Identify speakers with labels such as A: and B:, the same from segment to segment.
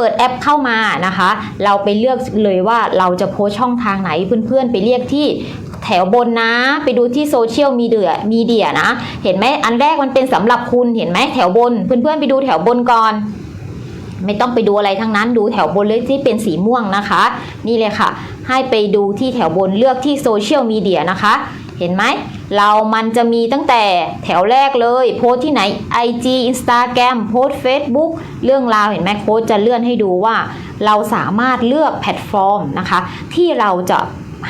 A: เปิดแอปเข้ามานะคะ เราไปเลือกเลยว่าเราจะโพสช่องทางไหนเพื่อนๆ ไปเรียกที่แถวบนนะ ไปดูที่โซเชียลมีเดียมีเดียนะ เห็นไหมอันแรกมันเป็นสำหรับคุณเห็นไหมแถวบน เพื่อนๆ ไปดูแถวบนก่อน ไม่ต้องไปดูอะไรทั้งนั้น ดูแถวบนเลยที่เป็นสีม่วงนะคะ นี่เลยค่ะ ให้ไปดูที่แถวบนเลือกที่โซเชียลมีเดียนะคะ เห็นไหม เรามันจะมีตั้งแต่แถวแรกเลย โพสที่ไหน IG Instagram โพส Facebook เรื่องราวเห็นไหมโค้ชจะเลื่อนให้ดูว่า เราสามารถเลือกแพลตฟอร์มนะคะ ที่เราจะ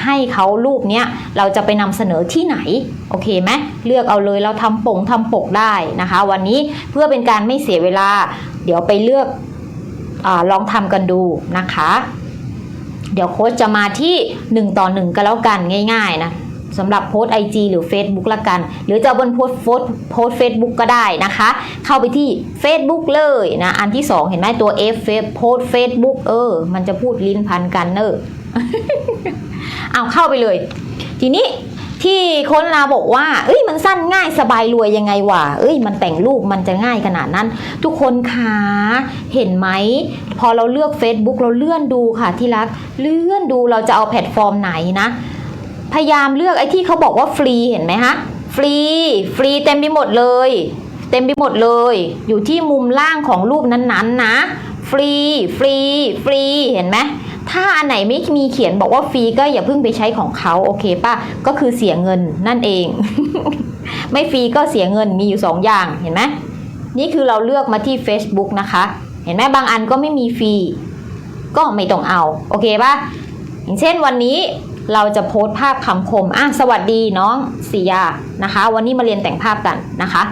A: ให้เขารูปเนี้ยเราจะไปนำเสนอที่ไหน โอเคไหมเลือกเอาเลยเราทำปงทำปกได้นะคะ วันนี้เพื่อเป็นการไม่เสียเวลา เดี๋ยวไปเลือกอลองทำกันดูนะคะ เดี๋ยวโค้ชจะมาที่ 1 ต่อ 1 ก็แล้วกันง่าย ๆ นะ สำหรับโพสต์ IG หรือ Facebook ละกัน หรือจะบนโพสต์โพสต์โพสต์ Facebook ก็ได้นะคะ เข้าไปที่ Facebook เลยนะ อันที่ 2 เห็นไหมตัว F โพสต์ Facebook เออ มันจะพูดลิ้นพันกันเนอะเอาเข้าไปเลย ทีนี้ที่คนลาบอกว่า เอ้ย มันสั้นง่ายสบายรวยยังไงวะ เอ้ย มันแต่งรูปมันจะง่ายขนาดนั้น ทุกคนคะเห็นไหม พอเราเลือก Facebook เราเลื่อนดูค่ะที่รัก เลื่อนดูเราจะเอาแพลตฟอร์มไหนนะ พยายามเลือกไอ้ที่เขาบอกว่าฟรีเห็นไหมฮะ ฟรี ฟรีเต็มไปหมดเลย เต็มไปหมดเลย อยู่ที่มุมล่างของรูปนั้นๆนะ ฟรี ฟรี ฟรี เห็นไหมถ้าอันไหนไม่มีเขียนบอกว่าฟรีก็อย่าเพิ่งไปใช้ของเขาโอเคป่ะ ก็คือเสียเงินนั่นเอง ไม่ฟรีก็เสียเงินมีอยู่สองอย่างเห็นไหมนี่คือเราเลือกมาที่ Facebook นะคะ เห็นไหมบางอันก็ไม่มีฟรีก็ไม่ต้องเอา โอเคป่ะอย่างเช่นวันนี้ เราจะโพสต์ภาพคำคมอะสวัสดีน้องสียานะคะ วันนี้มาเรียนแต่งภาพกันนะคะ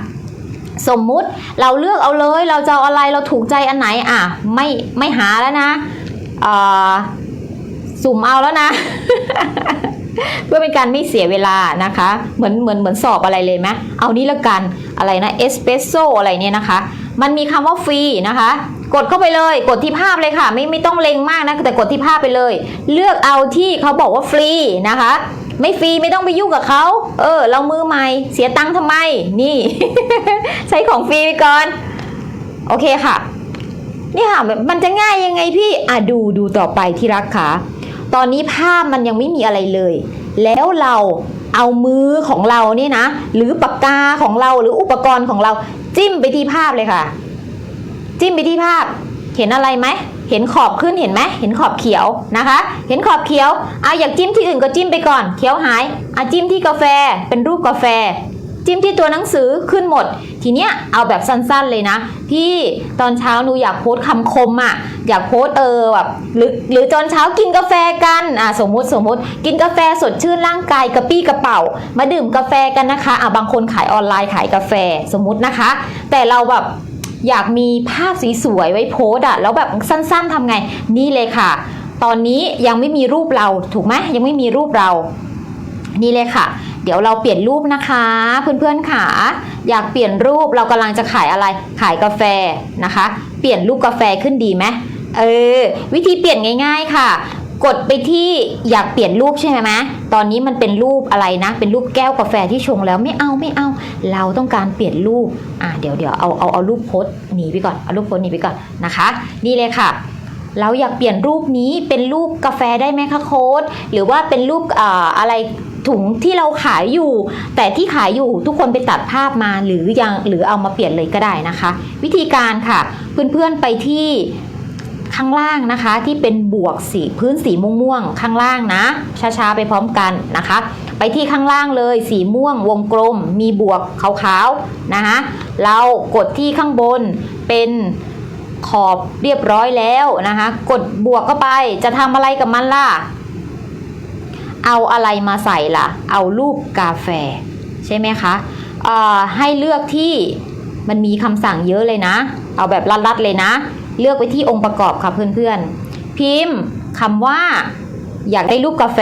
A: สมมุติเราเลือกเอาเลยเราจะเอาอะไรเราถูกใจอันไหนอะไม่ไม่หาแล้วนะอ่อสุ่มเอาแล้วนะ เพื่อเป็นการไม่เสียเวลานะคะ เหมือนเหมือนเหมือนสอบอะไรเลยไหมเอานี้ละกันอะไรนะเอสเปรสโซอะไรเนี่ยนะคะ มันมีคำว่าฟรีนะคะ กดเข้าไปเลย กดที่ภาพเลยค่ะ ไม่ไม่ต้องเล็งมากนะแต่กดที่ภาพไปเลย เลือกเอาที่เขาบอกว่าฟรีนะคะ ไม่ฟรีไม่ต้องไปยุ่งกับเขาเออ เรามือใหม่เสียตังค์ทำไม นี่ ใช้ของฟรีไปก่อน โอเคค่ะ นี่ค่ะมันจะง่ายยังไงพี่อะดูดูต่อไปที่รักค่ะตอนนี้ภาพมันยังไม่มีอะไรเลย แล้วเราเอามือของเราเนี่ยนะ หรือปากกาของเราหรืออุปกรณ์ของเราจิ้มไปที่ภาพเลยค่ะ จิ้มไปที่ภาพ เห็นอะไรไหม เห็นขอบขึ้นเห็นไหม เห็นขอบเขียวนะคะ เห็นขอบเขียวอะอยากจิ้มที่อื่นก็จิ้มไปก่อน เขียวหายอะจิ้มที่กาแฟ เป็นรูปกาแฟ จิ้มที่ตัวหนังสือขึ้นหมด ทีเนี้ยเอาแบบสั้นๆเลยนะ พี่ตอนเช้าหนูอยากโพสต์คำคมอะ่ะ อยากโพสต์เออแบบหรือหรือตอนเช้ากินกาแฟกันอะสมมุติสมมุติ กินกาแฟสดชื่นร่างกายกระปี้กระเป๋า มาดื่มกาแฟกันนะคะอะบางคนขายออนไลน์ขายกาแฟสมมุตินะคะ แต่เราแบบ อยากมีภาพสวยๆไว้โพสอะแล้วแบบสั้น ๆทำไง นี่เลยค่ะ ตอนนี้ยังไม่มีรูปเราถูกไหมยังไม่มีรูปเรา นี่เลยค่ะ เดี๋ยวเราเปลี่ยนรูปนะคะเพื่อนๆค่ะ อยากเปลี่ยนรูปเรากำลังจะขายอะไรขายกาแฟนะคะ เปลี่ยนรูปกาแฟขึ้นดีไหมเออวิธีเปลี่ยนง่าย ๆ ค่ะ กดไปที่อยากเปลี่ยนรูปใช่ไหมตอนนี้มันเป็นรูปอะไรนะ เป็นรูปแก้วกาแฟที่ชงแล้วไม่เอาไม่เอา เราต้องการเปลี่ยนรูป อะเดี๋ยวเดี๋ยวเอาเอาเอารูปโพสหนีไปก่อน เอารูปโพสหนีไปก่อนนะคะ นี่เลยค่ะ เราอยากเปลี่ยนรูปนี้เป็นรูปกาแฟได้ไหมคะโค้ด หรือว่าเป็นรูปอ่าอะไรถุงที่เราขายอยู่ แต่ที่ขายอยู่ทุกคนไปตัดภาพมาหรือยังหรือเอามาเปลี่ยนเลยก็ได้นะคะ วิธีการค่ะ เพื่อนๆไปที่ ข้างล่างนะคะ ที่เป็นบวกสีพื้นสีม่วงๆข้างล่างนะ ช้าๆไปพร้อมกันนะคะ ไปที่ข้างล่างเลยสีม่วงวงกลม มีบวกขาวๆนะคะเรากดที่ข้างบนเป็นขอบเรียบร้อยแล้วนะคะ กดบวกเข้าไปจะทำอะไรกับมันล่ะ เอาอะไรมาใส่ล่ะ เอารูปกาแฟ ใช่ไหมคะให้เลือกที่มันมีคำสั่งเยอะเลยนะ เอาแบบรัดๆเลยนะ เลือกไปที่องค์ประกอบค่ะเพื่อนๆ พิมพ์คำว่า อยากได้รูปกาแฟ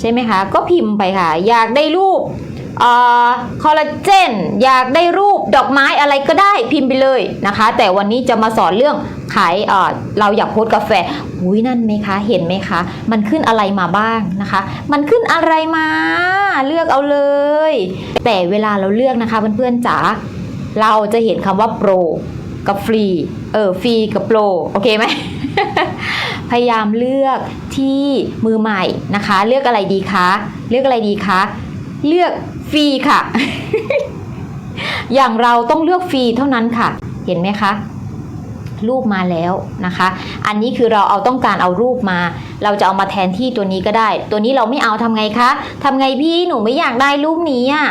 A: ใช่ไหมคะ ก็พิมพ์ไปค่ะ อยากได้รูปเอ่อคอลลาเจนอยากได้รูปดอกไม้อะไรก็ได้พิมพ์ไปเลยนะคะ แต่วันนี้จะมาสอนเรื่องขายเอ่เราอยากโพสกาแฟอุ้ยนั่นไหมคะ เห็นไหมคะ มันขึ้นอะไรมาบ้างนะคะ มันขึ้นอะไรมาเลือกเอาเลย แต่เวลาเราเลือกนะคะเพื่อนๆจ๋าเราจะเห็นคำว่าโปร กับฟรีเออฟรีกับโปรโอเคไหมพยายามเลือกที่มือใหม่นะคะ เลือกอะไรดีคะเลือกอะไรดีคะเลือกฟรีค่ะ อย่างเราต้องเลือกฟรีเท่านั้นค่ะ เห็นไหมคะรูปมาแล้วนะคะ อันนี้คือเราเอาต้องการเอารูปมา เราจะเอามาแทนที่ตัวนี้ก็ได้ ตัวนี้เราไม่เอาทำไงคะทำไงพี่หนูไม่อยากได้รูปนี้อะ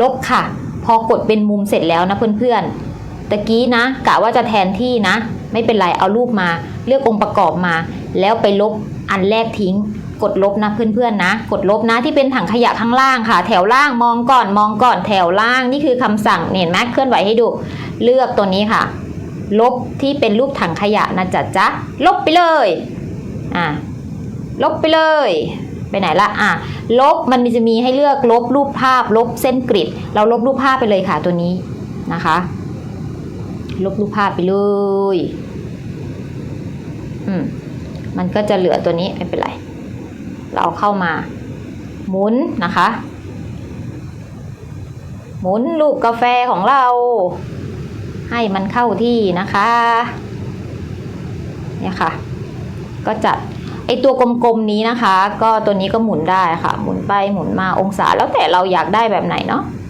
A: ลบค่ะ พอกดเป็นมุมเสร็จแล้วนะเพื่อนๆ ตะกี้นะกะว่าจะแทนที่นะ ไม่เป็นไรเอารูปมา เลือกองค์ประกอบมา แล้วไปลบอันแรกทิ้ง กดลบนะเพื่อนๆนะ กดลบนะที่เป็นถังขยะข้างล่างค่ะ แถวล่างมองก่อนมองก่อนแถวล่างนี่คือคำสั่งเห็นไหมเคลื่อนไหวให้ดู เลือกตัวนี้ค่ะ ลบที่เป็นรูปถังขยะนะจ๊ะจ๊ะลบไปเลยอะลบไปเลยไปไหนละอะ ลบมันจะมีให้เลือกลบรูปภาพ ลบเส้นกริด เราลบรูปภาพไปเลยค่ะตัวนี้นะคะ ลบรูปภาพไปเลย อืม มันก็จะเหลือตัวนี้ไม่เป็นไร เราเข้ามา หมุนนะคะ หมุนรูปกาแฟของเรา ให้มันเข้าที่นะคะ เนี่ยค่ะ ก็จัดไอตัวกลมๆนี้นะคะ ก็ตัวนี้ก็หมุนได้ค่ะ หมุนไปหมุนมาองศาแล้วแต่เราอยากได้แบบไหนเนาะอะ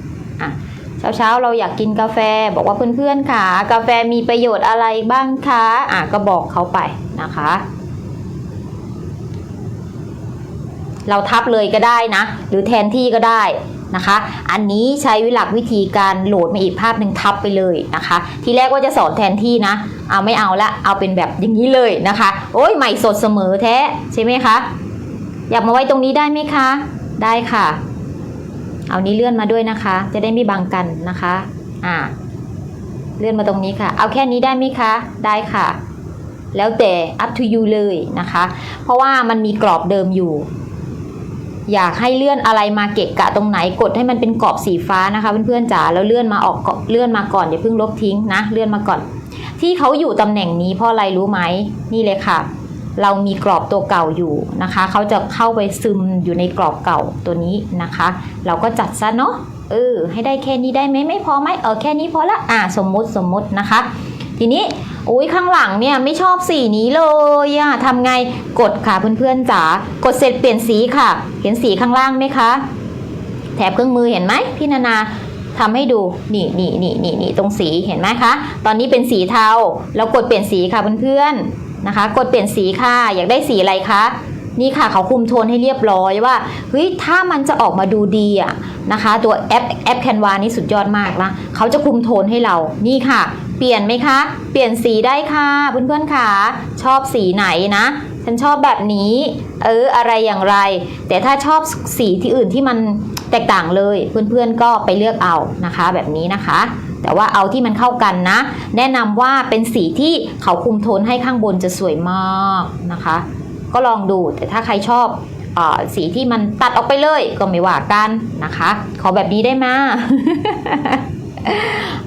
A: เช้าเราอยากกินกาแฟบอกว่าเพื่อนๆค่ะ กาแฟมีประโยชน์อะไรบ้างคะอะก็บอกเขาไปนะคะ เราทับเลยก็ได้นะ หรือแทนที่ก็ได้นะคะ อันนี้ใช้วิหลักวิธีการโหลดมาอีกภาพหนึ่งทับไปเลยนะคะ ทีแรกว่าจะสอนแทนที่นะเอาไม่เอาละเอาเป็นแบบอย่างนี้เลยนะคะ โอ้ยใหม่สดเสมอแท้ใช่ไหมคะอยากมาไว้ตรงนี้ได้ไหมคะ ได้ค่ะ เอานี้เลื่อนมาด้วยนะคะ จะได้ไม่บังกันนะคะ อ่า เลื่อนมาตรงนี้ค่ะ เอาแค่นี้ได้ไหมคะ ได้ค่ะ แล้วแต่ up to you เลยนะคะ เพราะว่ามันมีกรอบเดิมอยู่ อยากให้เลื่อนอะไรมาเกะกะตรงไหนกดให้มันเป็นกรอบสีฟ้านะคะเพื่อนๆจ๋าแล้วเลื่อนมาออกเลื่อนมาก่อนอย่าเพิ่งลบทิ้งนะ เลื่อนมาก่อน ที่เขาอยู่ตำแหน่งนี้เพราะอะไรรู้ไหมนี่เลยค่ะ เรามีกรอบตัวเก่าอยู่นะคะ เขาจะเข้าไปซึมอยู่ในกรอบเก่าตัวนี้นะคะ เราก็จัดซะเนาะเออให้ได้แค่นี้ได้ไหมไม่พอไหมเออแค่นี้พอละอ่าสมมุติสมมุตินะคะ ทีนี้อุ้ยข้างหลังเนี่ยไม่ชอบสีนี้เลยอะทำไงกดค่ะเพื่อนๆจ๋ากดเสร็จเปลี่ยนสีค่ะ เห็นสีข้างล่างไหมคะ แถบเครื่องมือเห็นไหมพี่นานาทำให้ดูนี่นี่นี่นี่นี่ตรงสีเห็นไหมคะ ตอนนี้เป็นสีเทาแล้วกดเปลี่ยนสีค่ะเพื่อนๆ นะคะ กดเปลี่ยนสีค่ะ อยากได้สีอะไรคะนี่ค่ะเขาคุมโทนให้เรียบร้อยว่าเฮ้ยถ้ามันจะออกมาดูดีอะนะคะ ตัวแอปแอปแคนวานี่สุดยอดมากนะเขาจะคุมโทนให้เรานี่ค่ะ เปลี่ยนไหมคะ เปลี่ยนสีได้ค่ะเพื่อนๆค่ะ ชอบสีไหนนะ ฉันชอบแบบนี้ เอออะไรอย่างไร แต่ถ้าชอบสีที่อื่นที่มันแตกต่างเลย เพื่อนๆก็ไปเลือกเอานะคะ แบบนี้นะคะ แต่ว่าเอาที่มันเข้ากันนะ แนะนำว่าเป็นสีที่เขาคุมโทนให้ข้างบนจะสวยมากนะคะ ก็ลองดูแต่ถ้าใครชอบอสีที่มันตัดออกไปเลยก็ไม่ว่ากันนะคะ ขอแบบนี้ได้ไหม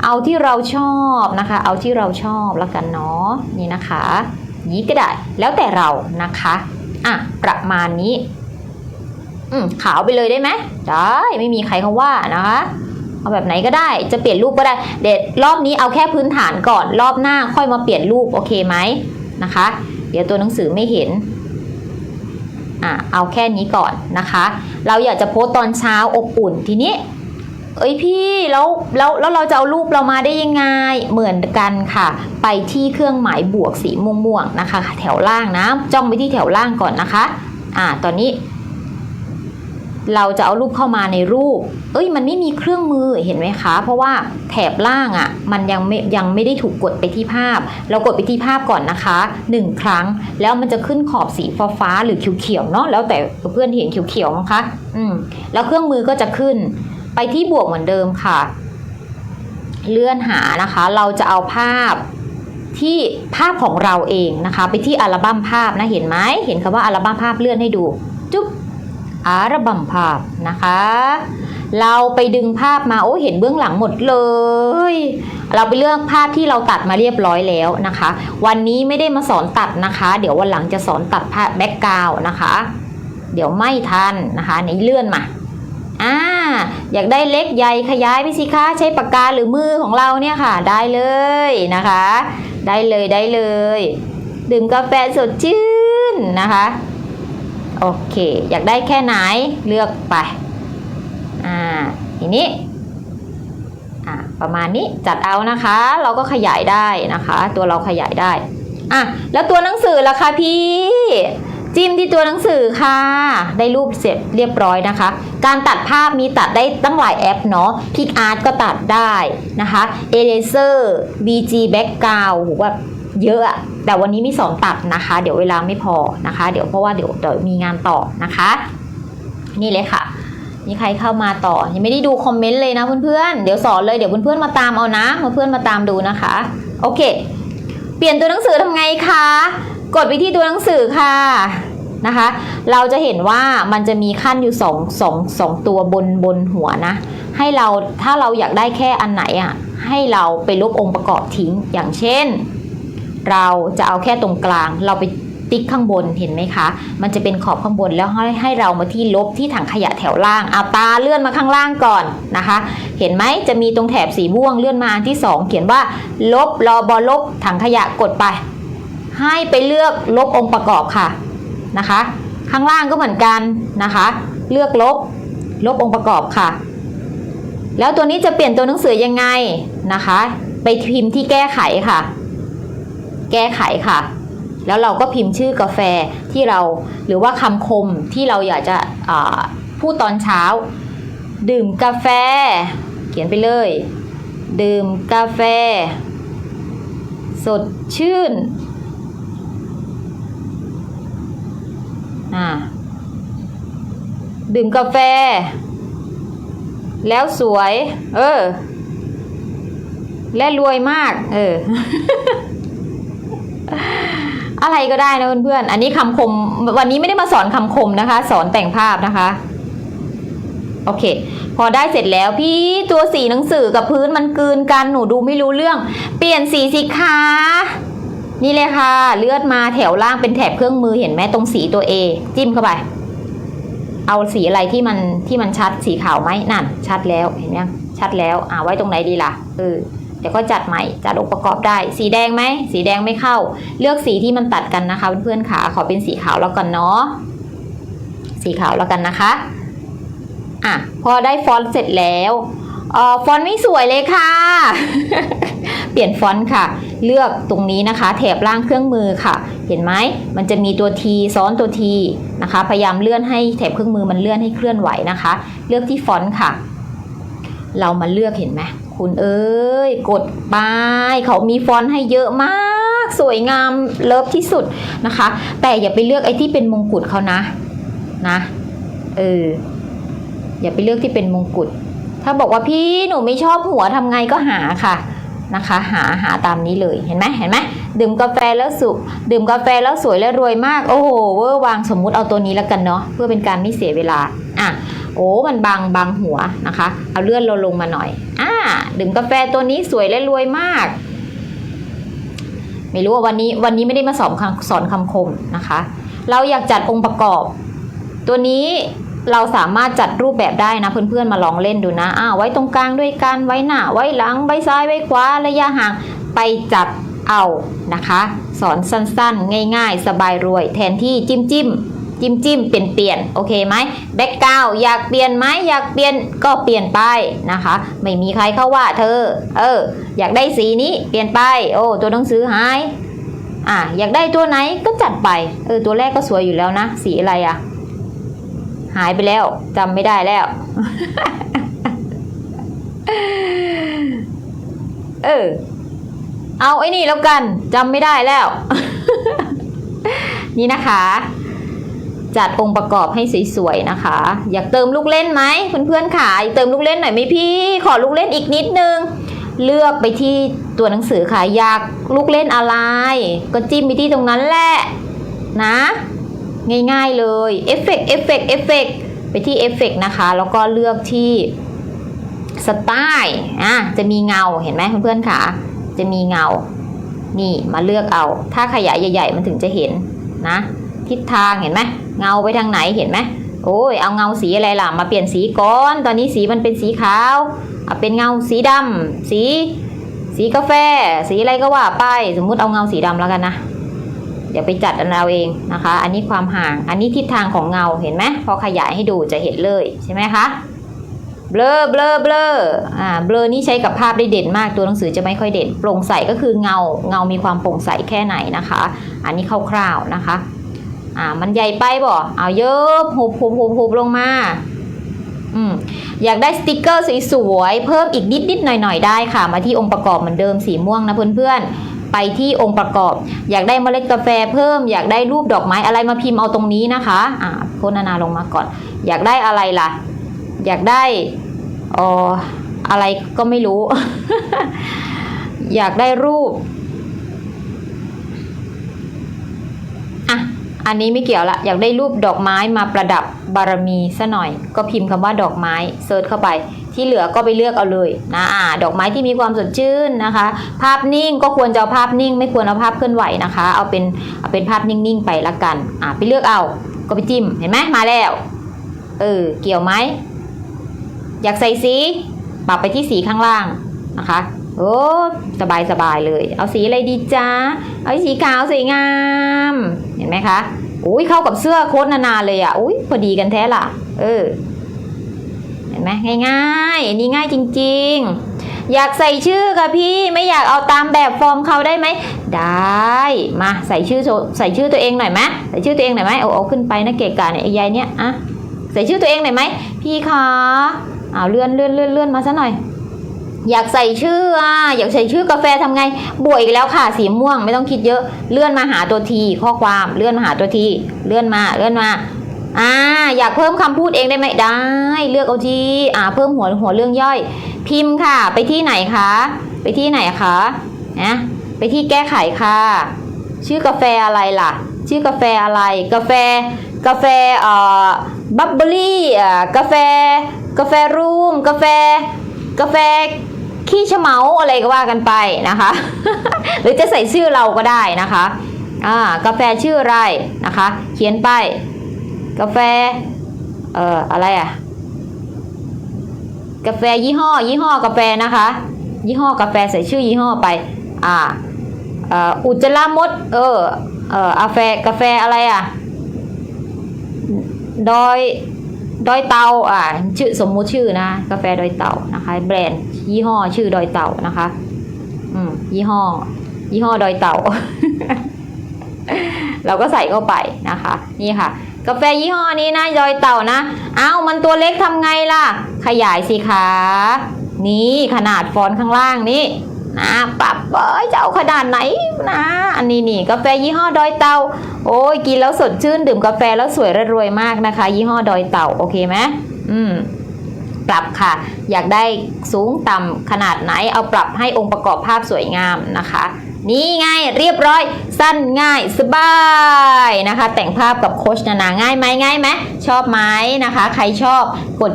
A: เอาที่เราชอบนะคะ เอาที่เราชอบแล้วกันเนาะนี่นะคะนี้ก็ได้แล้วแต่เรานะคะอะประมาณนี้ อืมขาวไปเลยได้ไหมได้ไม่มีใครเขาว่านะคะ เอาแบบไหนก็ได้จะเปลี่ยนรูปก็ได้ เด็ดรอบนี้เอาแค่พื้นฐานก่อนรอบหน้าค่อยมาเปลี่ยนรูปโอเคไหมนะคะ เดี๋ยวตัวหนังสือไม่เห็นอะเอาแค่นี้ก่อนนะคะ เราอยากจะโพสตตอนเช้าอบอุ่นทีนี้ เอ้ยพี่แล้วแล้วแล้วเราจะเอารูปเรามาได้ยังไงเหมือนกันค่ะ ไปที่เครื่องหมายบวกสีม่วงๆนะคะ แถวล่างนะจ้องไปที่แถวล่างก่อนนะคะ อ่าตอนนี้ เราจะเอารูปเข้ามาในรูป เอ้ยมันไม่มีเครื่องมือเห็นไหมคะ เพราะว่าแถบล่างอะ่ะมันยังไม่ยังไม่ได้ถูกกดไปที่ภาพ เรากดไปที่ภาพก่อนนะคะหนึ่งครั้ง แล้วมันจะขึ้นขอบสีฟ้าฟ้าหรือเขียวๆเนาะแล้วแต่เพื่อนเห็นเขียวๆมั้งคะอืมแล้วเครื่องมือก็จะขึ้นไปที่บวกเหมือนเดิมค่ะ เลื่อนหานะคะ เราจะเอาภาพที่ภาพของเราเองนะคะ ไปที่อัลบั้มภาพนะเห็นไหมเห็นคำว่าอัลบั้มภาพเลื่อนให้ดู อัลบั้มภาพนะคะ เราไปดึงภาพมาโอ้เห็นเบื้องหลังหมดเลย เราไปเลือกภาพที่เราตัดมาเรียบร้อยแล้วนะคะ วันนี้ไม่ได้มาสอนตัดนะคะ เดี๋ยววันหลังจะสอนตัดภาพแบ็กกราวนะคะ เดี๋ยวไม่ทันนะคะนี่เลื่อนมาอ่าอยากได้เล็กใหญ่ขยายไปสิคะใช้ปากกาหรือมือของเราเนี่ยค่ะ ได้เลยนะคะ ได้เลยได้เลย ดื่มกาแฟสดชื่นนะคะ โอเค อยากได้แค่ไหนเลือกไป อ่า ทีนี้ อ่า ประมาณนี้จัดเอานะคะ เราก็ขยายได้นะคะ ตัวเราขยายได้ อะ แล้วตัวหนังสือล่ะคะพี่ จิ้มที่ตัวหนังสือค่ะ ได้รูปเสร็จเรียบร้อยนะคะ การตัดภาพมีตัดได้ตั้งหลายแอปเนาะ พิกอาร์ตก็ตัดได้นะคะ Eraser BG Background โหแบบ เยอะแต่วันนี้มีสอนตัดนะคะ เดี๋ยวเวลาไม่พอนะคะ เดี๋ยวเพราะว่าเดี๋ยวเดี๋ยวมีงานต่อนะคะ นี่เลยค่ะ มีใครเข้ามาต่อ ยังไม่ได้ดูคอมเมนต์เลยนะเพื่อนๆเดี๋ยวสอนเลยเดี๋ยวเพื่อนๆมาตามเอานะเพื่อนมาตามดูนะคะ โอเค เปลี่ยนตัวหนังสือทำไงคะกดไปที่ตัวหนังสือค่ะนะคะ เราจะเห็นว่ามันจะมีขั้นอยู่สองสองสองตัวบนบนหัวนะ ให้เราถ้าเราอยากได้แค่อันไหนอะให้เราไปลบองค์ประกอบทิ้งอย่างเช่น เราจะเอาแค่ตรงกลาง เราไปติ๊กข้างบนเห็นไหมคะ มันจะเป็นขอบข้างบนแล้วให้ให้เรามาที่ลบที่ถังขยะแถวล่างเอาตาเลื่อนมาข้างล่างก่อนนะคะ เห็นไหมจะมีตรงแถบสีม่วงเลื่อนมาอันที่ 2 เขียนว่า ลบรอบอลบถังขยะกดไป ให้ไปเลือกลบองค์ประกอบค่ะนะคะ ข้างล่างก็เหมือนกันนะคะ เลือกลบลบองค์ประกอบค่ะ แล้วตัวนี้จะเปลี่ยนตัวหนังสือยังไงนะคะ ไปพิมพ์ที่แก้ไขค่ะ แก้ไขค่ะ แล้วเราก็พิมพ์ชื่อกาแฟที่เราหรือว่าคำคมที่เราอยากจะพูดตอนเช้า ดื่มกาแฟ เขียนไปเลย ดื่มกาแฟ สดชื่นอ่าดื่มกาแฟ แล้วสวย เออ และรวยมาก เออ อะไรก็ได้นะเพื่อนๆ อันนี้คำคม วันนี้ไม่ได้มาสอนคำคมนะคะ สอนแต่งภาพนะคะ โอเค พอได้เสร็จแล้วพี่ตัวสีหนังสือกับพื้นมันกลืนกันหนูดูไม่รู้เรื่อง เปลี่ยนสีสิคะนี่เลยค่ะ เลือดมาแถวล่างเป็นแถบเครื่องมือเห็นไหมตรงสีตัว A จิ้มเข้าไป เอาสีอะไรที่มันที่มันชัดสีขาวไหมนั่น ชัดแล้วเห็นไหมยังชัดแล้ว อ่าไว้ตรงไหนดีล่ะเออ ดี๋ยวก็จัดใหม่จัดองค์ประกอบได้ สีแดงไหมสีแดงไม่เข้า เลือกสีที่มันตัดกันนะคะเพื่อนๆค่ะขอเป็นสีขาวแล้วกันเนาะสีขาวแล้วกันนะคะอะพอได้ฟอนต์เสร็จแล้วเออฟอนต์ไม่สวยเลยค่ะ เปลี่ยนฟอนต์ค่ะ เลือกตรงนี้นะคะ แถบล่างเครื่องมือค่ะ เห็นไหมมันจะมีตัว T ซ้อนตัว T นะคะ พยายามเลื่อนให้แถบเครื่องมือมันเลื่อนให้เคลื่อนไหวนะคะ เลือกที่ฟอนต์ค่ะ เรามาเลือกเห็นไหม คุณเอ้ย กดไปเขามีฟอนต์ให้เยอะมากสวยงามเลิฟที่สุดนะคะ แต่อย่าไปเลือกไอ้ที่เป็นมงกุฎเขานะนะเอออย่าไปเลือกที่เป็นมงกุฎถ้าบอกว่าพี่หนูไม่ชอบหัวทำไงก็หาค่ะนะคะ หาหาตามนี้เลยเห็นไหมเห็นไหมดื่มกาแฟแล้วสุขดื่มกาแฟแล้วสวยและรวยมากโอ้โหเวอร์วางสมมุติเอาตัวนี้แล้วกันเนาะเพื่อเป็นการไม่เสียเวลาอะโอ้มันบางบางหัวนะคะ เอาเลื่อนเราลงมาหน่อยอ่า ดื่มกาแฟตัวนี้สวยและรวยมาก ไม่รู้ว่าวันนี้วันนี้ไม่ได้มาสอนคำสอนคำคมนะคะ เราอยากจัดองค์ประกอบ ตัวนี้เราสามารถจัดรูปแบบได้นะเพื่อนๆมาลองเล่นดูนะอ้าวไว้ตรงกลางด้วยกันไว้หน้าไว้หลังไว้ซ้ายไว้ขวาระยะห่างไปจัดเอานะคะ สอนสั้นๆ ง่าย ๆ สบายรวย แทนที่จิ้มจิ้ม จิ้มจิ้มเปลี่ยนเปลี่ยนโอเคไหมแบ็กกราวอยากเปลี่ยนไหมอยากเปลี่ยนก็เปลี่ยนไปนะคะ ไม่มีใครเข้าว่าเธอ เออ อยากได้สีนี้เปลี่ยนไป โอ้ตัวหนังสือหายอะอยากได้ตัวไหนก็จัดไปเออตัวแรกก็สวยอยู่แล้วนะ สีอะไรอะหายไปแล้วจำไม่ได้แล้ว เออ เอาไอ้นี่แล้วกันจำไม่ได้แล้ว นี่นะคะ จัดองค์ประกอบให้สวยๆนะคะ อยากเติมลูกเล่นไหมเพื่อนๆค่ะอยเติมลูกเล่นหน่อยไหมพี่ขอลูกเล่นอีกนิดนึง เลือกไปที่ตัวหนังสือค่ะอยากลูกเล่นอะไร ก็จิ้มไปที่ตรงนั้นแหละนะ ง่ายๆเลยเอฟเฟกเอฟเฟกเอฟเฟกไปที่เอฟเฟกนะคะ แล้วก็เลือกที่สไตล์อะจะมีเงาเห็นไหมเพื่อนๆค่ะ จะมีเงา นี่มาเลือกเอา ถ้าขยายใหญ่ ๆ มันถึงจะเห็นนะ ทิศทางเห็นไหม เงาไปทางไหนเห็นไหมโอ้ยเอาเงาสีอะไรล่ะ มาเปลี่ยนสีก่อน ตอนนี้สีมันเป็นสีขาวเอาเป็นเงาสีดำสี สีกาแฟ สีอะไรก็ว่าไป สมมุติเอาเงาสีดำแล้วกันนะเดี๋ยวไปจัดอันเราเองนะคะ อันนี้ความห่าง อันนี้ทิศทางของเงาเห็นไหมพอขยายให้ดูจะเห็นเลยใช่ไหมคะเบลอเบลอเบลออ่าเบลอนี่ใช้กับภาพได้เด่นมากตัวหนังสือจะไม่ค่อยเด่นโปร่งใสก็คือเงาเงามีความโปร่งใสแค่ไหนนะคะ อันนี้คร่าวๆนะคะ อ่ามันใหญ่ไปบ่เอาเยอะหุบหุบหุบหุบลงมาอืมอยากได้สติกเกอร์สวยๆเพิ่มอีกนิดนิดๆหน่อยๆได้ค่ะ มาที่องค์ประกอบเหมือนเดิมสีม่วงนะเพื่อนๆไปที่องค์ประกอบ อยากได้เมล็ดกาแฟเพิ่มอยากได้รูปดอกไม้อะไรมาพิมพ์เอาตรงนี้นะคะอ่าโคนานาลงมาก่อน อยากได้อะไรล่ะ อยากได้เอออะไรก็ไม่รู้ อยากได้รูป อะ อันนี้ไม่เกี่ยวละอยากได้รูปดอกไม้มาประดับบารมีซะหน่อย ก็พิมพ์คำว่าดอกไม้เซิร์ชเข้าไป ที่เหลือก็ไปเลือกเอาเลยนะอ่าดอกไม้ที่มีความสดชื่นนะคะ ภาพนิ่งก็ควรจะเอาภาพนิ่ง ไม่ควรเอาภาพเคลื่อนไหวนะคะ เอาเป็นเอาเป็นภาพนิ่งๆไปละกันอ่าไปเลือกเอาก็ไปจิ้มเห็นไหมมาแล้วเออเกี่ยวไหมอยากใส่สีปรับไปที่สีข้างล่างนะคะ โอ้สบายสบายเลย เอาสีอะไรดีจ้าเอาสีขาวสวยงาม เห็นไหมคะอุ้ยเข้ากับเสื้อโค้ทนานๆเลยอะอุ้ยพอดีกันแท้ล่ะ เออ เห็นไหมง่ายๆอันนี้ง่ายจริง ๆ อยากใส่ชื่อค่ะพี่ไม่อยากเอาตามแบบฟอร์มเขาได้ไหมได้มาใส่ชื่อใส่ชื่อตัวเองหน่อยไหมใส่ชื่อตัวเองหน่อยไหมเอาเอาขึ้นไปนะเกะกะเนี่ยไอ้ยายเนี่ยอะใส่ชื่อตัวเองหน่อยไหมพี่คะเอาเลื่อนเลื่อนเลื่อนเลื่อนมาซะหน่อย อยากใส่ชื่ออะอยากใส่ชื่อกาแฟทำไง บวกอีกแล้วค่ะสีม่วงไม่ต้องคิดเยอะเลื่อนมาหาตัวทีข้อความเลื่อนมาหาตัวทีเลื่อนมาเลื่อนมาอ่าอยากเพิ่มคำพูดเองได้ไหมได้ เลือกเอาทีอ่าเพิ่มหัวหัวเรื่องย่อย พิมพ์ค่ะ ไปที่ไหนคะไปที่ไหนคะนะไปที่แก้ไขค่ะ ชื่อกาแฟอะไรล่ะ ชื่อกาแฟอะไร กาแฟกาแฟเอ่อบับเบอรี่อ่ากาแฟ กาแฟรูมกาแฟ กาแฟ ขี้เฉมาอะไรก็ว่ากันไปนะคะ หรือจะใส่ชื่อเราก็ได้นะคะอ่ากาแฟชื่ออะไรนะคะ เขียนไป กาแฟเอ่ออะไรอะกาแฟยี่ห้อ ยี่ห้อกาแฟนะคะ ยี่ห้อกาแฟใส่ชื่อยี่ห้อไปอ่าอุจจาระมด เออเอ่ออาแฟกาแฟอะไรอะดอย ดอยเตาอ่าชื่อสมมุติชื่อนะ กาแฟดอยเตานะคะ แบรนด์ยี่ห้อชื่อดอยเตานะคะ อืม ยี่ห้อ ยี่ห้อดอยเตาเราก็ใส่เข้าไปนะคะ นี่ค่ะ กาแฟยี่ห้อนี้นะดอยเต่านะเอ้ามันตัวเล็กทำไงล่ะ ขยายสิคะนี่ขนาดฟอนต์ข้างล่างนี่นะปรับเอ้ยจะเอาขนาดไหนนะ อันนี้นี่กาแฟยี่ห้อดอยเต่า โอ้ยกินแล้วสดชื่นดื่มกาแฟแล้วสวยและรวยมากนะคะ ยี่ห้อดอยเต่าโอเคไหมอืมปรับค่ะ อยากได้สูงต่ำขนาดไหน เอาปรับให้องค์ประกอบภาพสวยงามนะคะ นี่ไงเรียบร้อย สั้นง่ายสบายนะคะ แต่งภาพกับโคชนานาง่ายไหมง่ายไหมชอบไหมนะคะ ใครชอบกด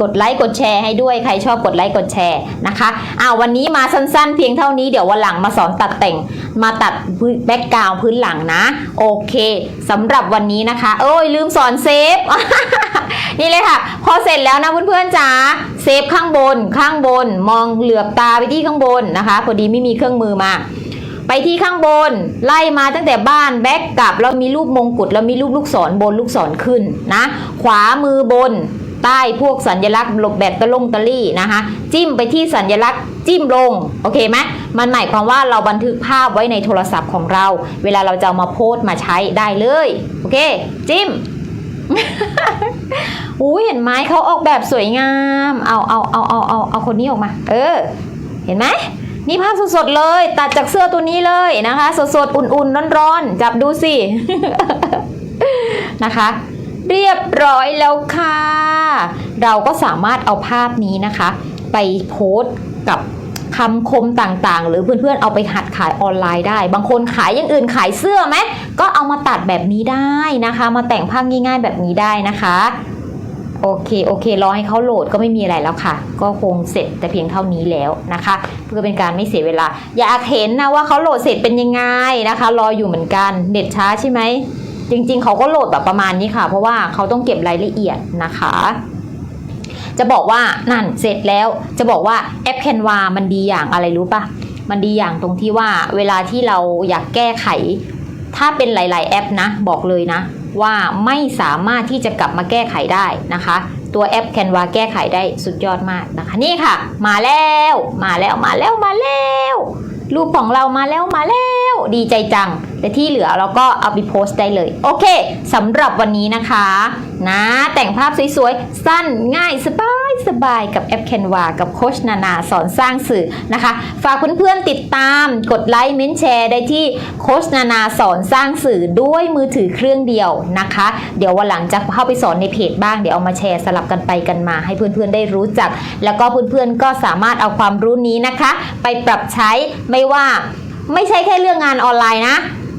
A: กดไลค์กดแชร์ให้ด้วยใครชอบกดไลค์กดแชร์นะคะอ้าววันนี้มาสั้นๆ เพียงเท่านี้เดี๋ยววันหลังมาสอนตัดแต่งมาตัดแบ็กกราวพื้นหลังนะ โอเคสำหรับวันนี้นะคะ โอ้ยลืมสอนเซฟ นี่เลยค่ะ พอเสร็จแล้วนะเพื่อนๆจ๋าเซฟข้างบนข้างบน มองเหลือบตาไปที่ข้างบนนะคะ พอดีไม่มีเครื่องมือมาไปที่ข้างบนไล่มาตั้งแต่บ้านแบ็กกลับแล้วมีรูปมงกุฎแล้วมีรูปลูกศรบนลูกศรขึ้นนะ ขวามือบน ใต้พวกสัญลักษณ์หลบแบบตะลงตะลี่นะคะ จิ้มไปที่สัญลักษณ์จิ้มลง โอเคไหมมันหมายความว่าเราบันทึกภาพไว้ในโทรศัพท์ของเรา เวลาเราจะามาโพสต์มาใช้ได้เลย โอเค จิ้มอู้เห็นไหมเขาออกแบบสวยงาม เอาเอาเอาเอาเอาเอาคนนี้ออกมา เออ เห็นไหมนี่ภาพสดๆเลย ตัดจากเสื้อตัวนี้เลยนะคะ สดๆ อุ่นๆ ร้อนๆ จับดูสิ นะคะ เรียบร้อยแล้วค่ะ เราก็สามารถเอาภาพนี้นะคะ ไปโพสต์กับคำคมต่างๆ หรือเพื่อนๆเอาไปหัดขายออนไลน์ได้ บางคนขายอย่างอื่นขายเสื้อไหมก็เอามาตัดแบบนี้ได้นะคะ มาแต่งภาพง่ายๆแบบนี้ได้นะคะโอเค โอเค รอให้เขาโหลดก็ไม่มีอะไรแล้วค่ะ ก็คงเสร็จแต่เพียงเท่านี้แล้วนะคะ เพื่อเป็นการไม่เสียเวลา อยากเห็นนะว่าเขาโหลดเสร็จเป็นยังไงนะคะ รออยู่เหมือนกันเน็ตช้าใช่ไหม จริง ๆ เขาก็โหลดแบบประมาณนี้ค่ะ เพราะว่าเขาต้องเก็บรายละเอียดนะคะ จะบอกว่านั่นเสร็จแล้วจะบอกว่าแอป Canva มันดีอย่างอะไรรู้ปะมันดีอย่างตรงที่ว่าเวลาที่เราอยากแก้ไข ถ้าเป็นหลาย ๆ แอปนะ บอกเลยนะ ว่าไม่สามารถที่จะกลับมาแก้ไขได้นะคะตัวแอป Canva แก้ไขได้สุดยอดมากนะคะ นี่ค่ะ มาแล้ว มาแล้วมาแล้วมาแล้ว รูปของเรามาแล้วมาแล้วดีใจจัง แต่ที่เหลือเราก็เอาไปโพสต์ได้เลย โอเคสำหรับวันนี้นะคะ นะ แต่งภาพสวยๆ สั้นง่ายสบายสบายกับแอป Canva กับโคชนานาสอนสร้างสื่อนะคะ ฝากเพื่อนๆติดตามกดไลค์เม้นแชร์ได้ที่โคชนานาสอนสร้างสื่อด้วยมือถือเครื่องเดียวนะคะ เดี๋ยววันหลังจะเข้าไปสอนในเพจบ้างเดี๋ยวเอามาแชร์สลับกันไปกันมา ให้เพื่อนๆได้รู้จัก แล้วก็เพื่อนๆก็สามารถเอาความรู้นี้นะคะ ไปปรับใช้ไม่ว่าไม่ใช่แค่เรื่องงานออนไลน์นะ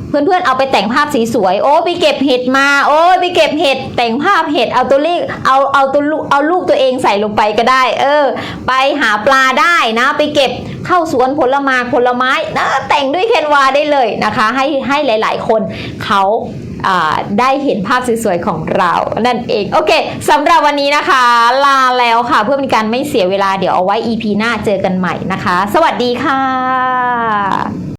A: เพื่อนๆเอาไปแต่งภาพสีสวย โอ้ไปเก็บเห็ดมา โอ้ไปเก็บเห็ดแต่งภาพเห็ดเอาตัวเลขเอาเอาตัวลูกเอาลูกตัวเองใส่ลงไปก็ได้ เออ ไปหาปลาได้นะ ไปเก็บเข้าสวนผลไม้ผลไม้นะแต่งด้วยแคนวาได้เลยนะคะ ให้ให้หลาย ๆ คนเขาอ่าได้เห็นภาพสวยๆของเรา นั่นเอง โอเคสำหรับวันนี้นะคะ ลาแล้วค่ะ เพื่อเป็นการไม่เสียเวลาเดี๋ยวเอาไว้ EP หน้าเจอกันใหม่นะคะ สวัสดีค่ะ